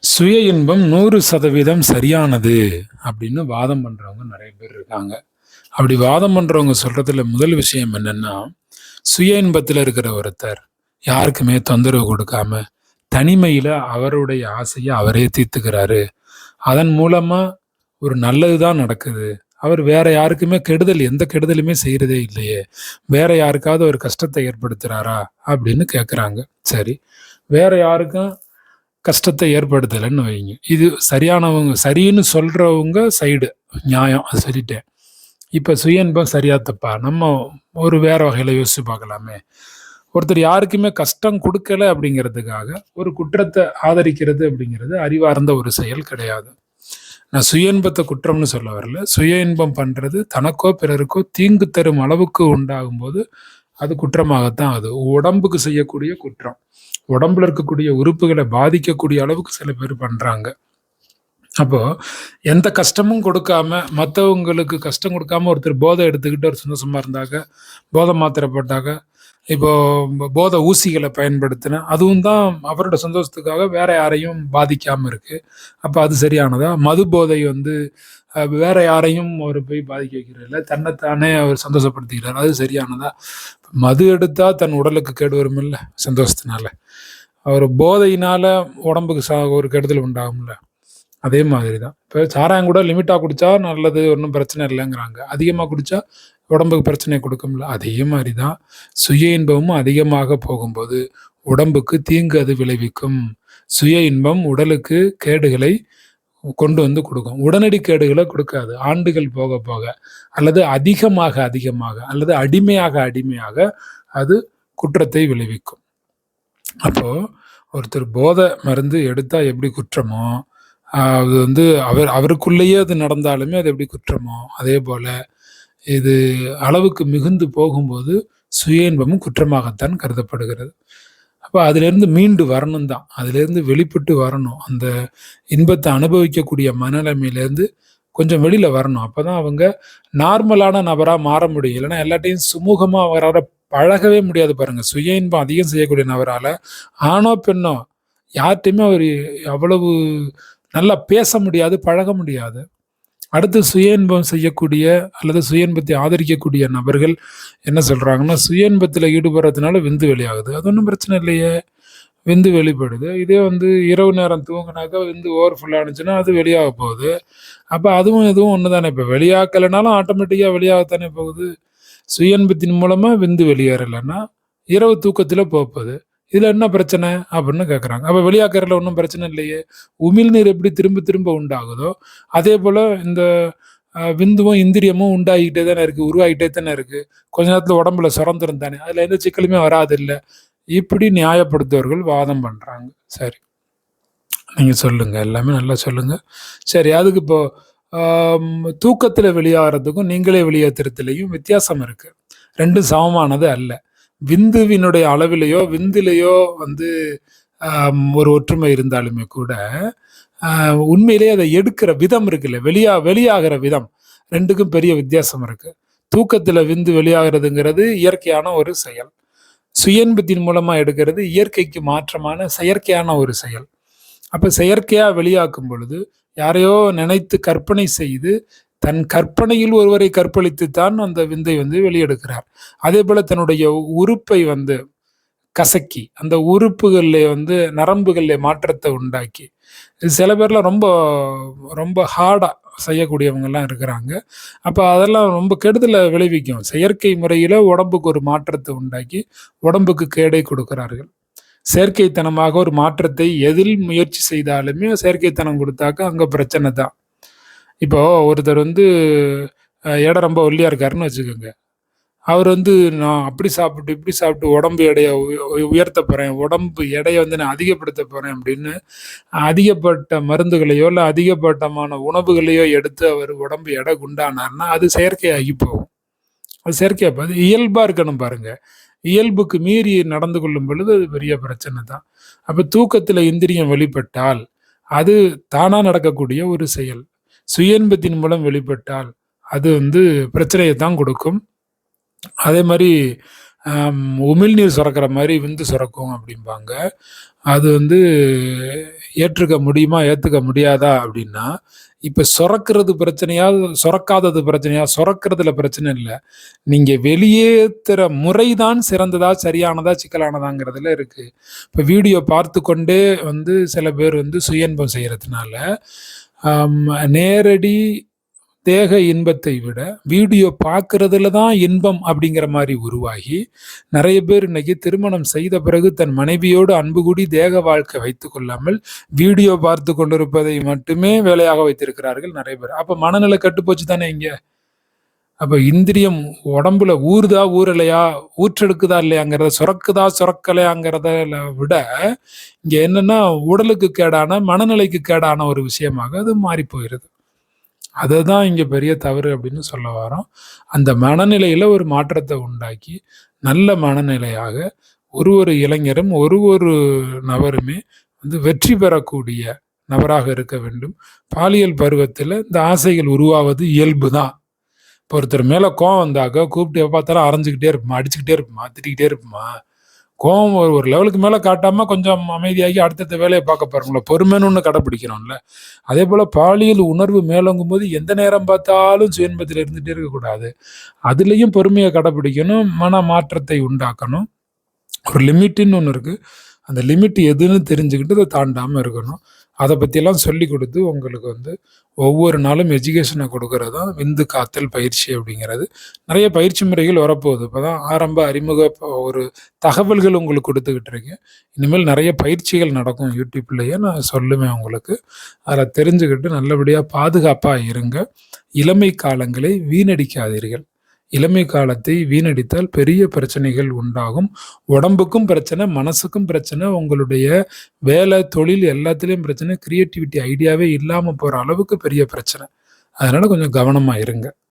சுய இன்பம் நூறு சதவீதம் சரியானது அப்படின்னு வாதம் பண்ணுறவங்க நிறைய பேர் இருக்காங்க. அப்படி வாதம் பண்ணுறவங்க சொல்கிறதுல முதல் விஷயம் என்னன்னா சுய இன்பத்தில் இருக்கிற ஒருத்தர் யாருக்குமே தொந்தரவு கொடுக்காம தனிமையில் அவருடைய ஆசையை அவரே தீர்த்துக்கிறாரு. அதன் மூலமாக ஒரு நல்லதுதான் நடக்குது. அவர் வேற யாருக்குமே கெடுதல் எந்த கெடுதலுமே செய்கிறதே இல்லையே. வேற யாருக்காவது ஒரு கஷ்டத்தை ஏற்படுத்துகிறாரா அப்படின்னு கேட்குறாங்க சரி. வேற யாருக்கும் கஷ்டத்தை ஏற்படுத்தலைன்னு வைங்க. இது சரியானவங்க சரின்னு சொல்கிறவங்க சைடு நியாயம். அது சொல்லிட்டேன். இப்போ சுய இன்பம் சரியா தப்பா? நம்ம ஒரு வேற வகையில் யோசிச்சு பார்க்கலாமே. ஒருத்தர் யாருக்குமே கஷ்டம் கொடுக்கல அப்படிங்கிறதுக்காக ஒரு குற்றத்தை ஆதரிக்கிறது அப்படிங்கிறது அறிவார்ந்த ஒரு செயல் கிடையாது. நான் சுய இன்பத்தை குற்றம்னு சொல்ல வரல. சுய இன்பம் பண்ணுறது தனக்கோ பிறருக்கோ தீங்கு தரும் அளவுக்கு உண்டாகும் போது அது குற்றமாகத்தான் அது. உடம்புக்கு செய்யக்கூடிய குற்றம். உடம்புல இருக்கக்கூடிய உறுப்புகளை பாதிக்கக்கூடிய அளவுக்கு சில பேர் பண்றாங்க. அப்போ எந்த கஷ்டமும் கொடுக்காம மற்றவங்களுக்கு கஷ்டம் கொடுக்காம ஒருத்தர் போதை எடுத்துக்கிட்டு ஒரு சந்தோஷமா இருந்தாங்க போதை மாத்திரை போட்டாங்க இப்போ போதை ஊசிகளை பயன்படுத்தின அதுவும் தான் அவரோட சந்தோஷத்துக்காக வேற யாரையும் பாதிக்காம இருக்கு. அப்ப அது சரியானதா? மது போதை வந்து வேற யாரையும் அவர் போய் பாதிக்க வைக்கிறதில்ல தன்னைத்தானே அவர் சந்தோஷப்படுத்திக்கிறார். அது சரியானதா? மது எடுத்தா தன் உடலுக்கு கேடு வரும் இல்லை சந்தோஷத்தினால. அவர் போதையினால உடம்புக்கு சா ஒரு கெடுதல் உண்டாகும்ல. அதே மாதிரி தான் இப்போ சாராயம் கூட லிமிட்டாக குடித்தா நல்லது ஒன்றும் பிரச்சனை இல்லைங்கிறாங்க. அதிகமாக குடித்தா உடம்புக்கு பிரச்சனை கொடுக்கும்ல. அதே மாதிரி தான் சுய இன்பமும் அதிகமாக போகும்போது உடம்புக்கு தீங்கு அது விளைவிக்கும். சுய இன்பம் உடலுக்கு கேடுகளை கொண்டு வந்து கொடுக்கும். உடனடி கேடுகளை கொடுக்காது. ஆண்டுகள் போக போக அல்லது அதிகமாக அதிகமாக அல்லது அடிமையாக அடிமையாக அது குற்றத்தை விளைவிக்கும். அப்போ ஒருத்தர் போதை மருந்து எடுத்தா எப்படி குற்றமோ அது வந்து அவர் அவருக்குள்ளேயே அது நடந்தாலுமே அது எப்படி குற்றமோ அதே போல இது அளவுக்கு மிகுந்து போகும்போது சுய இன்பமும் குற்றமாகத்தான் கருதப்படுகிறது. அப்போ அதுலேருந்து மீண்டு வரணும் தான் அதிலிருந்து வெளிப்பட்டு வரணும். அந்த இன்பத்தை அனுபவிக்கக்கூடிய மனநிலைமையிலேருந்து கொஞ்சம் வெளியில் வரணும். அப்போ தான் அவங்க நார்மலான நபராக மாற முடியும். இல்லைன்னா எல்லாத்தையும் சுமூகமாக அவரால் பழகவே முடியாது பாருங்கள் சுய இன்பம் அதிகம் செய்யக்கூடிய நபரால் ஆணோ பெண்ணோ யார்கிட்டையுமே அவர் அவ்வளவு நல்லா பேச முடியாது பழக முடியாது. அடுத்து சுய இன்பம் செய்யக்கூடிய அல்லது சுய இன்பத்தை ஆதரிக்கக்கூடிய நபர்கள் என்ன சொல்கிறாங்கன்னா சுய இன்பத்தில் ஈடுபடுறதுனால விந்து வெளியாகுது. அது ஒன்றும் பிரச்சனை இல்லையே. விந்து வெளிப்படுது. இதே வந்து இரவு நேரம் தூங்கினாக்கா விந்து ஓவர் ஃபுல்லானுச்சுன்னா அது வெளியாக போகுது. அப்போ அதுவும் இதுவும் ஒன்று தானே இப்போ வெளியாக்கலைனாலும் ஆட்டோமேட்டிக்காக வெளியாகத்தானே போகுது. சுய இன்பத்தின் மூலமாக விந்து வெளியேறலைன்னா இரவு தூக்கத்தில் போகுது. இதில் என்ன பிரச்சனை? அப்படின்னு கேட்குறாங்க அப்போ வெளியாக்கறதுல ஒன்றும் பிரச்சனை இல்லையே. உமிழ்நீர் எப்படி திரும்ப திரும்ப உண்டாகுதோ அதே போல் இந்த விந்துவும் இந்திரியமும் உண்டாகிட்டே தானே இருக்குது உருவாகிட்டே தானே இருக்குது கொஞ்ச நேரத்தில் உடம்புல சுரந்துரும் தானே. அதில் எந்த சிக்கலுமே வராது இல்லை இப்படி நியாயப்படுத்துவர்கள் வாதம் பண்ணுறாங்க சரி. நீங்கள் சொல்லுங்கள் எல்லாமே நல்லா சொல்லுங்கள் சரி அதுக்கு இப்போது தூக்கத்தில் வெளியாகிறதுக்கும் நீங்களே வெளியேற்றுறதுலேயும் வித்தியாசம் இருக்குது ரெண்டும் சமமானது அல்ல. விந்துவினுடைய அளவிலேயோ விந்திலேயோ வந்து ஒரு ஒற்றுமை இருந்தாலுமே கூட உண்மையிலேயே அதை எடுக்கிற விதம் இருக்குல்ல. வெளியா வெளியாகிற விதம். ரெண்டுக்கும் பெரிய வித்தியாசம் இருக்குது தூக்கத்தில் விந்து வெளியாகிறதுங்கிறது இயற்கையான ஒரு செயல். சுயன்பத்தின் மூலமாக எடுக்கிறது இயற்கைக்கு மாற்றமான செயற்கையான ஒரு செயல். அப்போ செயற்கையாக வெளியாக்கும் பொழுது யாரையோ நினைத்து கற்பனை செய்து தன் கற்பனையில் ஒருவரை கற்பழித்து தான் அந்த விந்தை வந்து வெளியெடுக்கிறார். அதே போல தன்னுடைய உறுப்பை வந்து கசக்கி அந்த உறுப்புகளில் வந்து நரம்புகளில் மாற்றத்தை உண்டாக்கி. சில பேர்லாம் ரொம்ப ரொம்ப ஹார்டாக செய்யக்கூடியவங்கெல்லாம் இருக்கிறாங்க. அப்போ அதெல்லாம் ரொம்ப கெடுதலை விளைவிக்கும். செயற்கை முறையில் உடம்புக்கு ஒரு மாற்றத்தை உண்டாக்கி உடம்புக்கு கேடை கொடுக்கிறார்கள். செயற்கைத்தனமாக ஒரு மாற்றத்தை எதில் முயற்சி செய்தாலுமே செயற்கைத்தனம் கொடுத்தாக்க அங்கே பிரச்சனை தான். இப்போ ஒருத்தர் வந்து எடை ரொம்ப ஒல்லியா இருக்காருன்னு வச்சுக்கோங்க. அவர் வந்து நான் அப்படி சாப்பிட்டு இப்படி சாப்பிட்டு உடம்பு எடையை உயர்த்த போகிறேன் உடம்பு எடையை வந்து நான் அதிகப்படுத்த போகிறேன் அப்படின்னு அதிகப்பட்ட மருந்துகளையோ இல்லை அதிகப்பட்டமான உணவுகளையோ எடுத்து அவர் உடம்பு எடை குண்டானார்னா அது செயற்கையாகி போகும். அது செயற்கையாக போ- அது இயல்பாக இருக்கணும் பாருங்கள் இயல்புக்கு மீறி நடந்து கொள்ளும் பொழுது அது பெரிய பிரச்சனை தான். அப்போ தூக்கத்தில் இந்திரியம் வெளிப்பட்டால் அது தானாக நடக்கக்கூடிய ஒரு செயல். சுயன்பத்தின் மூலம் வெளிப்பட்டால் அது வந்து பிரச்சனையை தான் கொடுக்கும். அதே மாதிரி உமிழ்நீர் சுரக்கிற மாதிரி விந்து சுரக்கும் அப்படிம்பாங்க. அது வந்து ஏற்றுக்க முடியுமா ஏற்றுக்க முடியாதா அப்படின்னா இப்போ சுரக்கிறது பிரச்சனையா சுரக்காதது பிரச்சனையா? சுரக்கிறதுல பிரச்சனை இல்லை. நீங்கள் வெளியேற்றுற முறை தான் சிறந்ததா சரியானதா சிக்கலானதாங்கிறதுல இருக்குது இப்போ வீடியோ பார்த்து கொண்டே வந்து சில பேர் வந்து சுயன்பம் செய்கிறதுனால நேரடி தேக இன்பத்தை விட வீடியோ பார்க்கறதுல தான் இன்பம் அப்படிங்கிற மாதிரி உருவாகி நிறைய பேர் இன்னைக்கு திருமணம் செய்த பிறகு தன் மனைவியோடு அன்பு கூடி தேக வாழ்க்கை வைத்து கொள்ளாமல் வீடியோ பார்த்து கொண்டிருப்பதை மட்டுமே வேலையாக வைத்திருக்கிறார்கள் நிறைய பேர். அப்போ மனநிலை கட்டுப்போச்சு தானே இங்கே? அப்போ இந்திரியம் உடம்புல ஊறுதா ஊறலையா? ஊற்றெடுக்குதா இல்லையாங்கிறத சுரக்குதா சுரக்கலையாங்கிறத விட இங்கே என்னென்னா உடலுக்கு கேடான மனநிலைக்கு கேடான ஒரு விஷயமாக அது மாறி போயிருது. அதுதான் இங்கே பெரிய தவறு அப்படின்னு சொல்ல வரோம். அந்த மனநிலையில் ஒரு மாற்றத்தை உண்டாக்கி நல்ல மனநிலையாக ஒரு ஒரு இளைஞரும் ஒரு ஒரு நபருமே வந்து வெற்றி பெறக்கூடிய நபராக இருக்க வேண்டும். பாலியல் பருவத்தில் இந்த ஆசைகள் உருவாவது இயல்பு தான் இப்போ ஒருத்தர் மேலே கோவம் வந்தாக்க கூப்பிட்டு பார்த்தாலும் அரைஞ்சிக்கிட்டே இருப்போமா அடிச்சுக்கிட்டே இருப்போமா திட்டிக்கிட்டே இருப்போமா? கோவம் ஒரு ஒரு லெவலுக்கு மேலே காட்டாமல் கொஞ்சம் அமைதியாகி அடுத்தடுத்த வேலையை பார்க்க பாருங்களா பொறுமைன்னு ஒன்று கடைப்பிடிக்கிறோம்ல அதே போல் பாலியல் உணர்வு மேலோங்கும் போது எந்த நேரம் பார்த்தாலும் சுயன்பத்தில் இருந்துகிட்டே இருக்கக்கூடாது. அதுலேயும் பொறுமையை கடைப்பிடிக்கணும் மன மாற்றத்தை உண்டாக்கணும். ஒரு லிமிட்டுன்னு ஒன்று இருக்குது அந்த லிமிட் எதுன்னு தெரிஞ்சுக்கிட்டு அதை தாண்டாமல் இருக்கணும். அதை பற்றியெல்லாம் சொல்லி கொடுத்து உங்களுக்கு வந்து ஒவ்வொரு நாளும் எஜுகேஷனை கொடுக்கறது தான் விந்து காத்தல் பயிற்சி அப்படிங்கிறது. நிறைய பயிற்சி முறைகள் வரப்போகுது. இப்போ தான் ஆரம்ப அறிமுக ஒரு தகவல்கள் உங்களுக்கு கொடுத்துக்கிட்டு இருக்கேன். இனிமேல் நிறைய பயிற்சிகள் நடக்கும் யூடியூப்லேயே. நான் சொல்லுவேன் உங்களுக்கு. அதில் தெரிஞ்சுக்கிட்டு நல்லபடியாக பாதுகாப்பாக இருங்க. இளமை காலங்களை வீணடிக்காதீர்கள். இளமை காலத்தை வீணடித்தால் பெரிய பிரச்சனைகள் உண்டாகும். உடம்புக்கும் பிரச்சனை மனசுக்கும் பிரச்சனை உங்களுடைய வேலை தொழில் எல்லாத்துலேயும் பிரச்சனை கிரியேட்டிவிட்டி ஐடியாவே இல்லாமல் போகிற அளவுக்கு பெரிய பிரச்சனை. அதனால் கொஞ்சம் கவனமாக இருங்க.